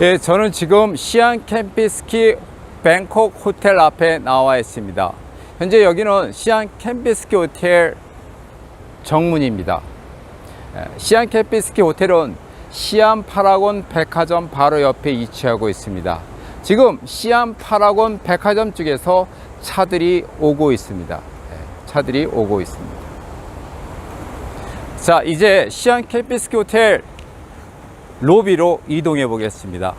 예, 저는 지금 시안 캠피스키 뱅콕 호텔 앞에 나와 있습니다. 현재 여기는 시안 캠피스키 호텔 정문입니다. 예, 시안 캠피스키 호텔은 시안 파라곤 백화점 바로 옆에 위치하고 있습니다. 지금 시안 파라곤 백화점 쪽에서 차들이 오고 있습니다. 예, 차들이 오고 있습니다. 자, 이제 시안 캠피스키 호텔 로비로 이동해 보겠습니다.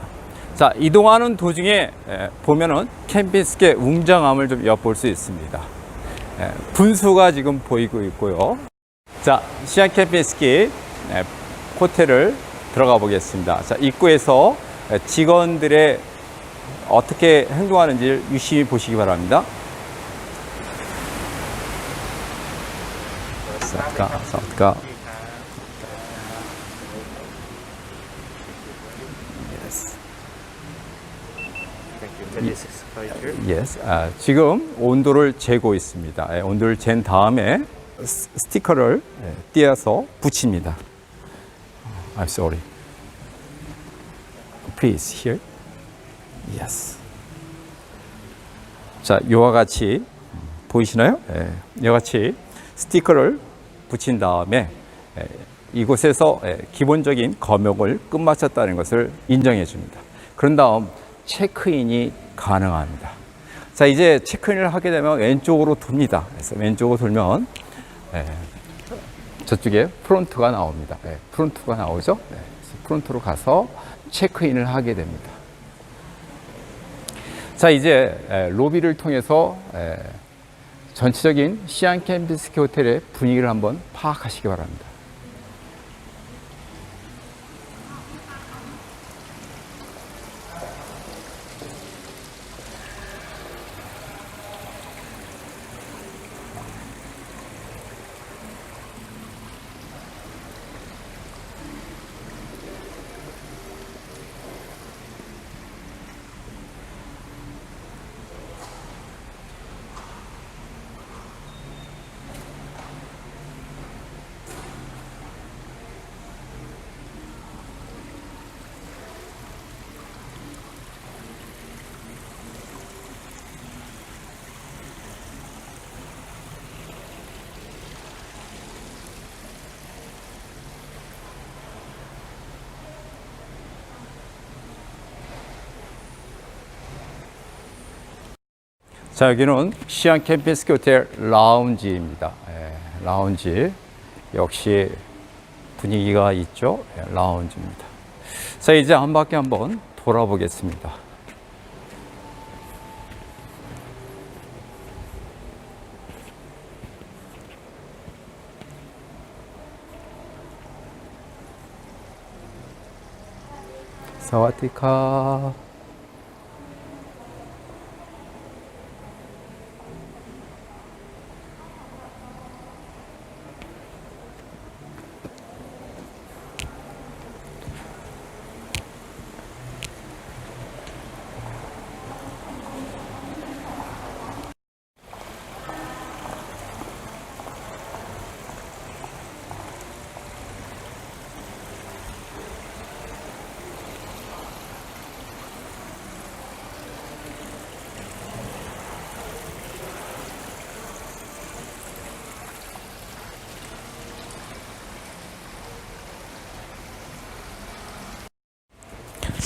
자, 이동하는 도중에 에, 보면은 캠핑스의 웅장함을 좀 엿볼 수 있습니다. 에, 분수가 지금 보이고 있고요. 자, 시안 캠핑스키 에, 호텔을 들어가 보겠습니다. 자, 입구에서 에, 직원들의 어떻게 행동하는지를 유심히 보시기 바랍니다. 자, 자, 자, yes. Yes. 아, 지금 온도를 재고 있습니다. 예, 온도를 잰 다음에 스- 스티커를 예, 띄어서 붙입니다. I'm sorry. Please here. Yes. 자, 이와 같이 음, 보이시나요? 예, 이와 같이 스티커를 붙인 다음에 예, 이곳에서 예, 기본적인 검역을 끝마쳤다는 것을 인정해 줍니다. 그런 다음 체크인이 가능합니다. 자, 이제 체크인을 하게 되면 왼쪽으로 돕니다. 그래서 왼쪽으로 돌면 예, 저쪽에 프론트가 나옵니다. 예, 프론트가 나오죠. 예, 그래서 프론트로 가서 체크인을 하게 됩니다. 자, 이제 에, 로비를 통해서 에, 전체적인 시안 캠비스키 호텔의 분위기를 한번 파악하시기 바랍니다. 자, 여기는 시안 캠핑스키 호텔 라운지입니다. 예, 라운지. 역시 분위기가 있죠. 예, 라운지입니다. 자, 이제 한 바퀴 한번 돌아보겠습니다. 사와디카.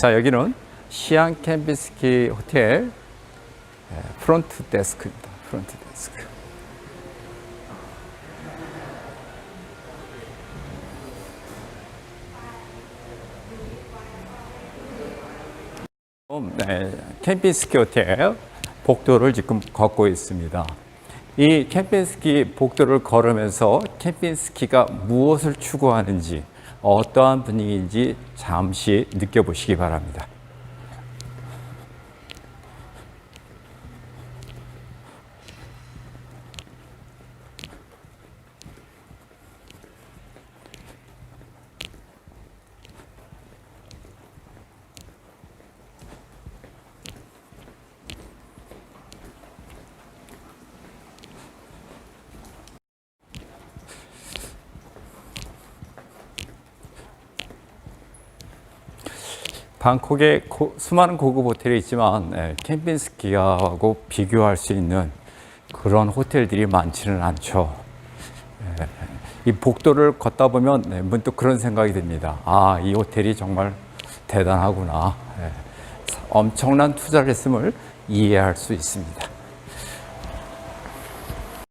자, 여기는 시안 캠비스키 호텔 예, 프론트 데스크입니다. 프론트 데스크. 네, 캠핑스키 호텔 복도를 지금 걷고 있습니다. 이 캠핑스키 복도를 걸으면서 캠핑스키가 무엇을 추구하는지 어떠한 분위기인지 잠시 느껴보시기 바랍니다. 방콕에 고- 수많은 고급 호텔이 있지만 예, 캠핑스키하고 비교할 수 있는 그런 호텔들이 많지는 않죠. 예, 이 복도를 걷다 보면 네, 문득 그런 생각이 듭니다. 아, 이 호텔이 정말 대단하구나. 예, 엄청난 투자를 했음을 이해할 수 있습니다.